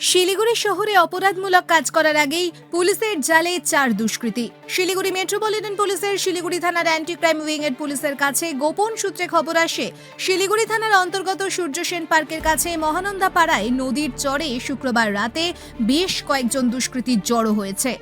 শিলিগুড়ি শহরে অপরাধমূলক কাজ করার আগেই পুলিশের জালে চার দুষ্কৃতী। শিলিগুড়ি মেট্রোপলিটন পুলিশের শিলিগুড়ি থানার অ্যান্টি ক্রাইম উইং এর পুলিশের কাছে গোপন সূত্রে খবর আসে, শিলিগুড়ি থানার অন্তর্গত সূর্য সেন পার্কের কাছে মহানন্দা পাড়ায় নদীর চরে শুক্রবার রাতে বেশ কয়েকজন দুষ্কৃতী জড়ো হয়েছে।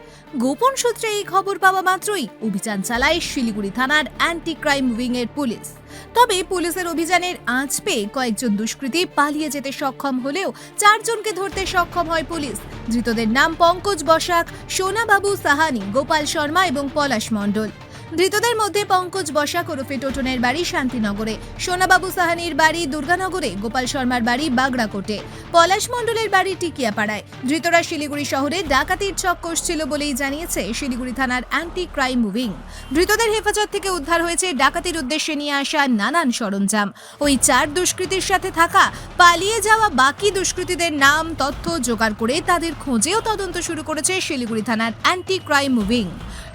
গোপন সূত্রে এই খবর পাওয়া মাত্রই অভিযান চালায় শিলিগুড়ি থানার অ্যান্টি ক্রাইম উইং এর পুলিশ। তবে পুলিশের অভিযানের আঁচ পেয়ে কয়েকজন দুষ্কৃতী পালিয়ে যেতে সক্ষম হলেও চারজনকে ধরতে সক্ষম হয় পুলিশ। ধৃতদের নাম পঙ্কজ বসাক সোনাবাবু সাহানি, গোপাল শর্মা এবং পলাশ মণ্ডল। ধৃতদের মধ্যে পঙ্কজ বসাক ওরফে টোটনের বাড়ি শান্তিনগরে, সোনাবাবু সাহানির বাড়ি দুর্গানগরে, গোপাল শর্মার বাড়ি বাগড়াকোটে, পলাশ মণ্ডলের বাড়ি টিকিয়াপাড়ায়। ধৃতরা শিলিগুড়ি শহরে ডাকাতির ছক কষছিল বলেই জানিয়েছে শিলিগুড়ি থানার অ্যান্টি ক্রাইম উইং ধৃতদের হেফাজত থেকে উদ্ধার হয়েছে ডাকাতির উদ্দেশ্যে নিয়ে আসা নানান সরঞ্জাম। ওই চার দুষ্কৃতীর সাথে থাকা, পালিয়ে যাওয়া বাকি দুষ্কৃতীদের নাম, তথ্য জোগাড় করে তাদের খোঁজেও তদন্ত শুরু করেছে শিলিগুড়ি থানার অ্যান্টি ক্রাইম উইং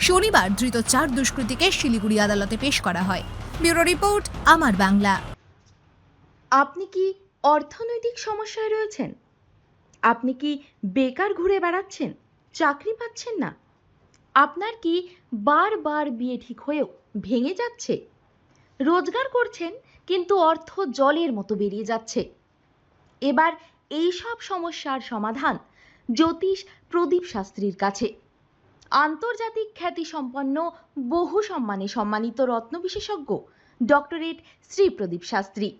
শনিবার ধৃত চার দুষ্কৃতীকে শিলিগুড়ি আদালতে পেশ করা হয়। ব্যুরো রিপোর্ট, আমার বাংলা। আপনি কি অর্থনৈতিক সমস্যায় রয়েছেন? আপনি কি বেকার ঘুরে বেড়াচ্ছেন? চাকরি পাচ্ছেন না? আপনার কি বারবার বিয়ে ঠিক হয়েও ভেঙে যাচ্ছে? রোজগার করছেন, কিন্তু অর্থ জলের মতো বেরিয়ে যাচ্ছে। এবার এই সব সমস্যার সমাধান জ্যোতিষ প্রদীপ শাস্ত্রীর কাছে। আন্তর্জাতিক খ্যাতিসম্পন্ন, বহু সম্মানে সম্মানিত রত্ন বিশেষজ্ঞ ডক্টরেট শ্রী প্রদীপ শাস্ত্রী।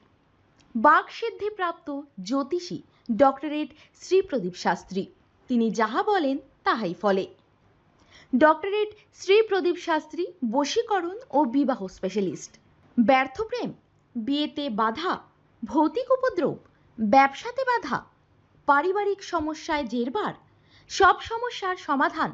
বাকসিদ্ধি প্রাপ্ত জ্যোতিষী ডক্টরেট শ্রী প্রদীপ শাস্ত্রী। তিনি যাহা বলেন, তাহাই ফলে। ডক্টরেট শ্রী প্রদীপ শাস্ত্রী বশীকরণ ও বিবাহ স্পেশালিস্ট ব্যর্থ প্রেম, বিয়েতে বাধা, ভৌতিক উপদ্রব, ব্যবসাতে বাধা, পারিবারিক সমস্যায় জেরবার, সব সমস্যার সমাধান